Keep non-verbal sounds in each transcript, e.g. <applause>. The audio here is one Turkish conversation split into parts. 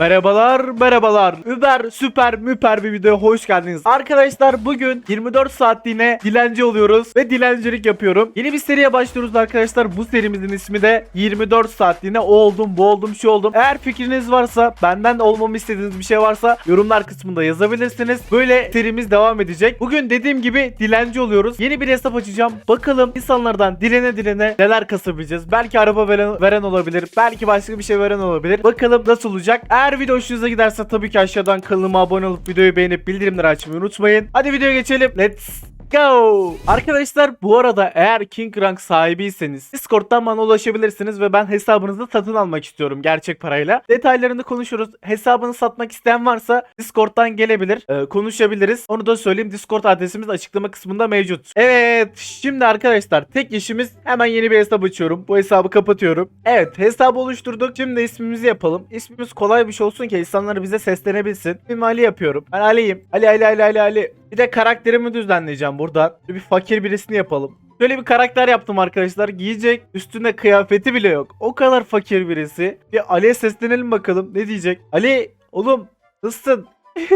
Merhabalar merhabalar. Uber süper müper bir videoya hoş geldiniz. Arkadaşlar bugün 24 saatliğine dilenci oluyoruz ve dilencilik yapıyorum. Yeni bir seriye başlıyoruz arkadaşlar. Bu serimizin ismi de 24 saatliğine o oldum bu oldum şu oldum. Eğer fikriniz varsa benden de olmamı istediğiniz bir şey varsa yorumlar kısmında yazabilirsiniz. Böyle serimiz devam edecek. Bugün dediğim gibi dilenci oluyoruz. Yeni bir hesap açacağım. Bakalım insanlardan dilene dilene neler kasabileceğiz. Belki araba veren, veren olabilir. Belki başka bir şey veren olabilir. Bakalım nasıl olacak. Eğer video hoşunuza giderse tabii ki aşağıdan kanalıma abone olup videoyu beğenip bildirimleri açmayı unutmayın. Hadi videoya geçelim. Let's go. Arkadaşlar bu arada eğer King Rank sahibiyseniz Discord'dan bana ulaşabilirsiniz ve ben hesabınızı satın almak istiyorum gerçek parayla. Detaylarını konuşuruz. Hesabını satmak isteyen varsa Discord'dan gelebilir. Ee, konuşabiliriz. Onu da söyleyeyim. Discord adresimiz açıklama kısmında mevcut. Evet şimdi arkadaşlar tek işimiz hemen yeni bir hesap açıyorum. Bu hesabı kapatıyorum. Evet hesabı oluşturduk. Şimdi ismimizi yapalım. İsmimiz kolay bir şey olsun ki insanlar bize seslenebilsin. Bir Ali yapıyorum. Ben Ali'yim. Ali Ali Ali Ali Ali. Bir de karakterimi düzenleyeceğim buradan. Bir fakir birisini yapalım. Böyle bir karakter yaptım arkadaşlar. Giyecek üstünde kıyafeti bile yok. O kadar fakir birisi. Bir Ali'ye seslenelim bakalım. Ne diyecek? Ali oğlum nasılsın? <laughs>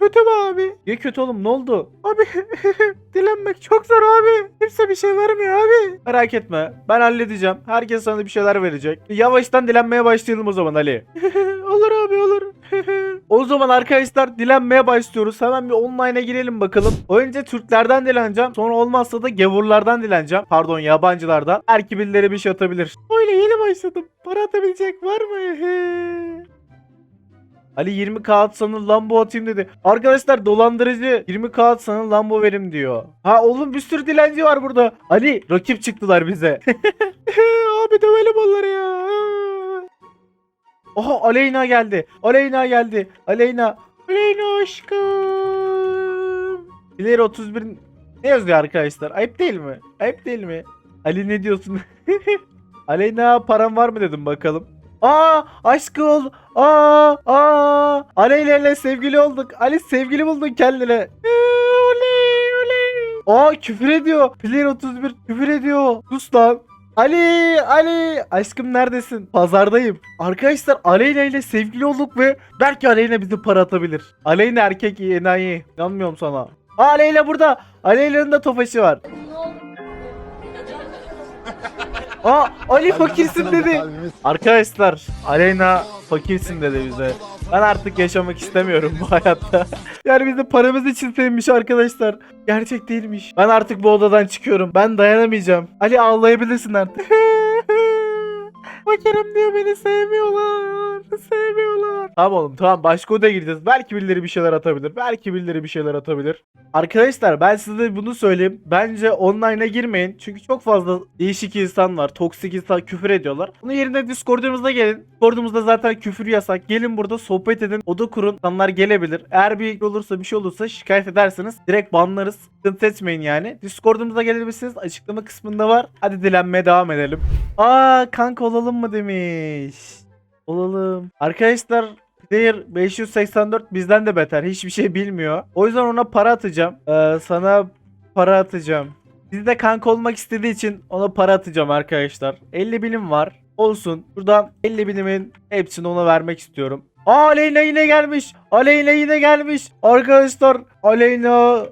kötü mü abi? Ya kötü oğlum ne oldu? Abi <laughs> dilenmek çok zor abi. Kimse bir şey vermiyor abi. Merak etme ben halledeceğim. Herkes sana bir şeyler verecek. Yavaştan dilenmeye başlayalım o zaman Ali. <laughs> olur abi olur. O zaman arkadaşlar dilenmeye başlıyoruz. Hemen bir online'a girelim bakalım. Önce Türklerden dileneceğim. Sonra olmazsa da gavurlardan dileneceğim. Pardon yabancılardan. Belki birileri bir şey atabilir. Öyle yeni başladım. Para atabilecek var mı? Ali 20 kağıt sanın Lambo atayım dedi. Arkadaşlar dolandırıcı 20 kağıt sanın Lambo verim diyor. Ha oğlum bir sürü dilenci var burada. Ali rakip çıktılar bize. <laughs> Abi dövelim onları ya. Oha Aleyna geldi. Aleyna geldi. Aleyna. Aleyna aşkım. İleri 31 ne yazıyor arkadaşlar? Ayıp değil mi? Ayıp değil mi? Ali ne diyorsun? <laughs> Aleyna param var mı dedim bakalım. Aa aşkı ol. Aa aa. Aleyna ile sevgili olduk. Ali sevgili buldun kendine. Ee, Oley oley. Aa küfür ediyor. Player 31 küfür ediyor. Sus lan. Ali, Ali, aşkım neredesin? Pazardayım. Arkadaşlar Aleyna ile sevgili olduk ve belki Aleyna bize para atabilir. Aleyna erkek enayi. İnanmıyorum sana. Aa, Aleyna burada. Aleyna'nın da tofaşı var. Aa Ali fakirsin dedi. Arkadaşlar Aleyna fakirsin dedi bize. Ben artık yaşamak istemiyorum bu hayatta. <laughs> yani bizi paramız için sevmiş arkadaşlar. Gerçek değilmiş. Ben artık bu odadan çıkıyorum. Ben dayanamayacağım. Ali ağlayabilirsin artık. <laughs> Fakirim diyor beni sevmiyorlar. Sevmiyorlar. Tamam oğlum tamam başka odaya gideceğiz. Belki birileri bir şeyler atabilir. Belki birileri bir şeyler atabilir. Arkadaşlar ben size bunu söyleyeyim. Bence online'a girmeyin. Çünkü çok fazla değişik insan var. Toksik insan küfür ediyorlar. Bunun yerine Discord'umuza gelin. Discord'umuzda zaten küfür yasak. Gelin burada sohbet edin. Oda kurun. İnsanlar gelebilir. Eğer bir olursa bir şey olursa şikayet edersiniz. Direkt banlarız. Sıkıntı etmeyin yani. Discord'umuza gelebilirsiniz. Açıklama kısmında var. Hadi dilenmeye devam edelim. Aa kanka olalım mı demiş. Olalım. Arkadaşlar Player 584 bizden de beter. Hiçbir şey bilmiyor. O yüzden ona para atacağım. Ee, sana para atacağım. Biz de kanka olmak istediği için ona para atacağım arkadaşlar. 50 binim var. Olsun. Buradan 50 binimin hepsini ona vermek istiyorum. Aa Aleyna yine gelmiş. Aleyna yine gelmiş. Arkadaşlar Aleyna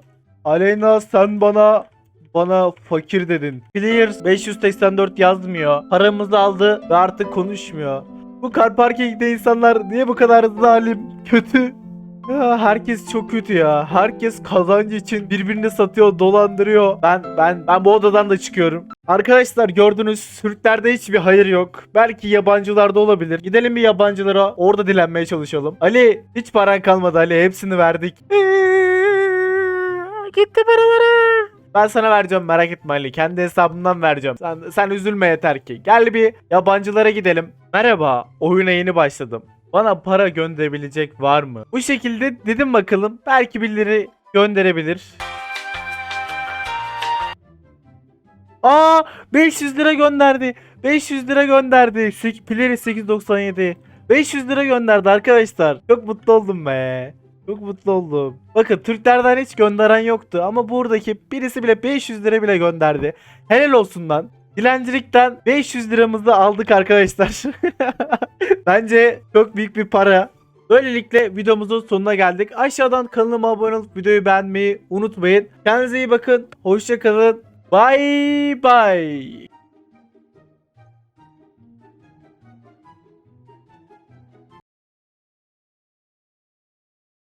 Aleyna sen bana bana fakir dedin. Player 584 yazmıyor. Paramızı aldı ve artık konuşmuyor. Bu car parkingde insanlar niye bu kadar zalim, kötü? Ya herkes çok kötü ya. Herkes kazancı için birbirini satıyor, dolandırıyor. Ben ben ben bu odadan da çıkıyorum. Arkadaşlar gördünüz Türklerde hiçbir hayır yok. Belki yabancılarda olabilir. Gidelim bir yabancılara orada dilenmeye çalışalım. Ali hiç paran kalmadı Ali. Hepsini verdik. Gitti paraları. Ben sana vereceğim merak etme Ali. Kendi hesabımdan vereceğim. Sen, sen üzülme yeter ki. Gel bir yabancılara gidelim. Merhaba. Oyuna yeni başladım. Bana para gönderebilecek var mı? Bu şekilde dedim bakalım. Belki birileri gönderebilir. Aa 500 lira gönderdi. 500 lira gönderdi. Pleri 897. 500 lira gönderdi arkadaşlar. Çok mutlu oldum be. Çok mutlu oldum. Bakın Türklerden hiç gönderen yoktu ama buradaki birisi bile 500 lira bile gönderdi. Helal olsun lan. dilencilikten 500 liramızı aldık arkadaşlar. <laughs> Bence çok büyük bir para. Böylelikle videomuzun sonuna geldik. Aşağıdan kanalıma abone olup videoyu beğenmeyi unutmayın. Kendinize iyi bakın. Hoşça kalın. Bye bye.